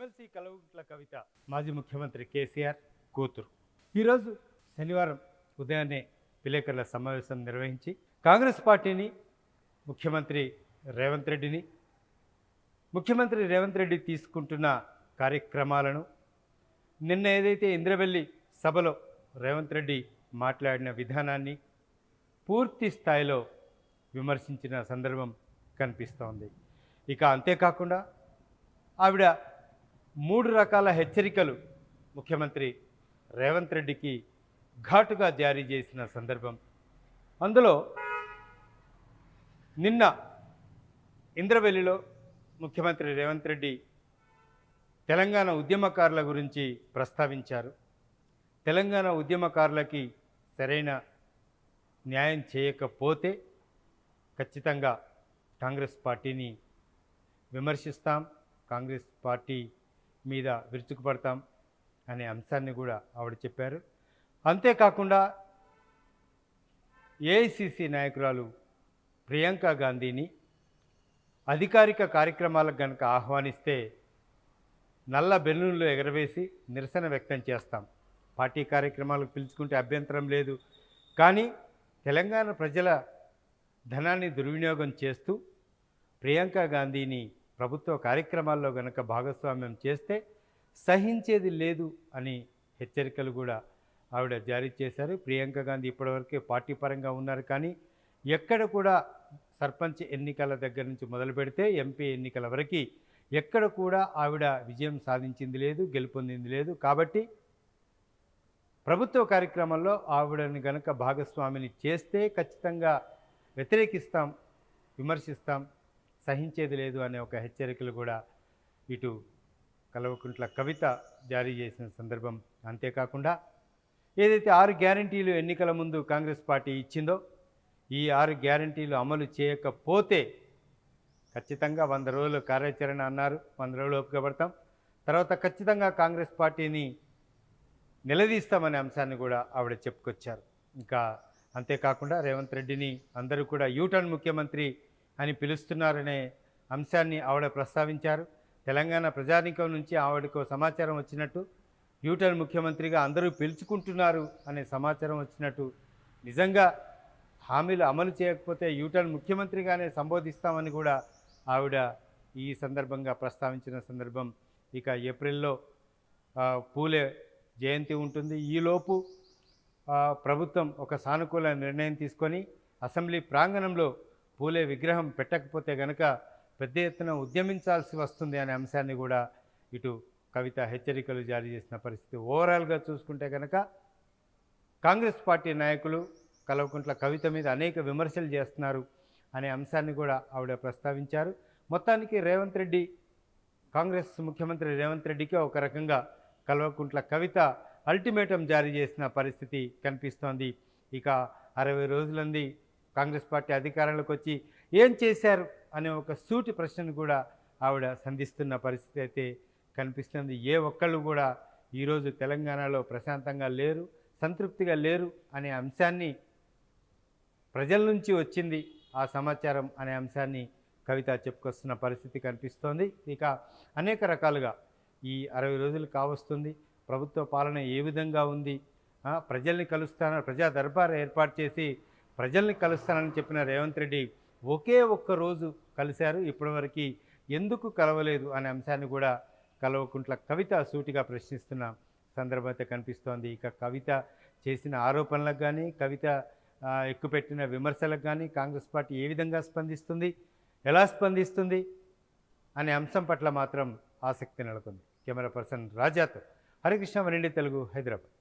MLC కలవుట్ల కవిత మాజీ ముఖ్యమంత్రి కేసీఆర్ కూతురు. ఈరోజు శనివారం ఉదయాన్నే విలేకరుల సమావేశం నిర్వహించి కాంగ్రెస్ పార్టీని ముఖ్యమంత్రి రేవంత్ రెడ్డిని ముఖ్యమంత్రి రేవంత్ రెడ్డి తీసుకుంటున్న కార్యక్రమాలను నిన్న ఏదైతే ఇంద్రవెల్లి సభలో రేవంత్ రెడ్డి మాట్లాడిన విధానాన్ని పూర్తి స్థాయిలో విమర్శించిన సందర్భం కనిపిస్తోంది. ఇక అంతేకాకుండా ఆవిడ మూడు రకాల హెచ్చరికలు ముఖ్యమంత్రి రేవంత్ రెడ్డికి ఘాటుగా జారీ చేసిన సందర్భం. అందులో నిన్న ఇంద్రవెల్లిలో ముఖ్యమంత్రి రేవంత్ రెడ్డి తెలంగాణ ఉద్యమకారుల గురించి ప్రస్తావించారు. తెలంగాణ ఉద్యమకారులకి సరైన న్యాయం చేయకపోతే ఖచ్చితంగా కాంగ్రెస్ పార్టీని విమర్శిస్తాం. కాంగ్రెస్ పార్టీ మీద విరుచుకుపడతాం అనే అంశాన్ని కూడా ఆవిడ చెప్పారు. అంతేకాకుండా ఏఐసిసి నాయకురాలు ప్రియాంక గాంధీని అధికారిక కార్యక్రమాలకు గనుక ఆహ్వానిస్తే నల్ల బెలూన్లు ఎగరవేసి నిరసన వ్యక్తం చేస్తాం. పార్టీ కార్యక్రమాలకు పిలుచుకుంటే అభ్యంతరం లేదు. కానీ తెలంగాణ ప్రజల ధనాన్ని దుర్వినియోగం చేస్తూ ప్రియాంక గాంధీని ప్రభుత్వ కార్యక్రమాల్లో గనక భాగస్వామ్యం చేస్తే సహించేది లేదు అని హెచ్చరికలు కూడా ఆవిడ జారీ చేశారు. ప్రియాంక గాంధీ ఇప్పటివరకే పార్టీ పరంగా ఉన్నారు కానీ ఎక్కడ కూడా సర్పంచ్ ఎన్నికల దగ్గర నుంచి మొదలు పెడితే ఎంపీ ఎన్నికల వరకు ఎక్కడ కూడా ఆవిడ విజయం సాధించింది లేదు గెలుపొందింది లేదు. కాబట్టి ప్రభుత్వ కార్యక్రమంలో ఆవిడని గనక భాగస్వామిని చేస్తే ఖచ్చితంగా వ్యతిరేకిస్తాం విమర్శిస్తాం సహించేది లేదు అనే ఒక హెచ్చరికలు కూడా ఇటు కల్వకుంట్ల కవిత జారీ చేసిన సందర్భం అంతేకాకుండా ఏదైతే ఆరు గ్యారంటీలు ఎన్నికల ముందు కాంగ్రెస్ పార్టీ ఇచ్చిందో ఈ ఆరు గ్యారంటీలు అమలు చేయకపోతే ఖచ్చితంగా వంద రోజులు కార్యాచరణ అన్నారు. వంద రోజులు ఒప్పుకబడతాం. తర్వాత ఖచ్చితంగా కాంగ్రెస్ పార్టీని నిలదీస్తామనే అంశాన్ని కూడా ఆవిడ చెప్పుకొచ్చారు. ఇంకా అంతేకాకుండా రేవంత్ రెడ్డిని అందరూ కూడా యూటర్న్ ముఖ్యమంత్రి అని పిలుస్తున్నారనే అంశాన్ని ఆవిడ ప్రస్తావించారు. తెలంగాణ ప్రజానీకం నుంచి ఆవిడకు సమాచారం వచ్చినట్టు యూటర్న్ ముఖ్యమంత్రిగా అందరూ పిలుచుకుంటున్నారు అనే సమాచారం వచ్చినట్టు నిజంగా హామీలు అమలు చేయకపోతే యూటర్న్ ముఖ్యమంత్రిగానే సంబోధిస్తామని కూడా ఆవిడ ఈ సందర్భంగా ప్రస్తావించిన సందర్భం. ఇక ఏప్రిల్లో పూలే జయంతి ఉంటుంది. ఈలోపు ప్రభుత్వం ఒక సానుకూల నిర్ణయం తీసుకొని అసెంబ్లీ ప్రాంగణంలో పూలే విగ్రహం పెట్టకపోతే గనక పెద్ద ఎత్తున ఉద్యమించాల్సి వస్తుంది అనే అంశాన్ని కూడా ఇటు కవిత హెచ్చరికలు జారీ చేసిన పరిస్థితి ఓవరాల్గా చూసుకుంటే కనుక కాంగ్రెస్ పార్టీ నాయకులు కల్వకుంట్ల కవిత మీద అనేక విమర్శలు చేస్తున్నారు అనే అంశాన్ని కూడా ఆవిడ ప్రస్తావించారు. మొత్తానికి రేవంత్ రెడ్డి కాంగ్రెస్ ముఖ్యమంత్రి రేవంత్ రెడ్డికి ఒక రకంగా కల్వకుంట్ల కవిత అల్టిమేటం జారీ చేసిన పరిస్థితి కనిపిస్తోంది. ఇక అరవై రోజులంది కాంగ్రెస్ పార్టీ అధికారంలోకి వచ్చి ఏం చేశారు అనే ఒక సూటి ప్రశ్నను కూడా ఆవిడ సంధిస్తున్న పరిస్థితి అయితే కనిపిస్తుంది. ఏ ఒక్కళ్ళు కూడా ఈరోజు తెలంగాణలో ప్రశాంతంగా లేరు సంతృప్తిగా లేరు అనే అంశాన్ని ప్రజల నుంచి వచ్చింది ఆ సమాచారం అనే అంశాన్ని కవిత చెప్పుకొస్తున్న పరిస్థితి కనిపిస్తోంది. ఇక అనేక రకాలుగా ఈ అరవై రోజులు కావస్తుంది. ప్రభుత్వ పాలన ఏ విధంగా ఉంది? ప్రజల్ని కలుస్తానో? ప్రజా దర్బార్ ఏర్పాటు చేసి ప్రజల్ని కలుస్తానని చెప్పిన రేవంత్ రెడ్డి ఒకే ఒక్క రోజు కలిశారు ఇప్పటివరకు ఎందుకు కలవలేదు అనే అంశాన్ని కూడా కలవకుంట్ల కవిత సూటిగా ప్రశ్నిస్తున్న సందర్భం అయితే కనిపిస్తోంది. ఇక కవిత చేసిన ఆరోపణలకు కానీ కవిత ఎక్కుపెట్టిన విమర్శలకు కానీ కాంగ్రెస్ పార్టీ ఏ విధంగా స్పందిస్తుంది ఎలా స్పందిస్తుంది అనే అంశం పట్ల మాత్రం ఆసక్తి నెలకొంది. కెమెరా పర్సన్ రాజాతో హరికృష్ణ వరండి తెలుగు హైదరాబాద్.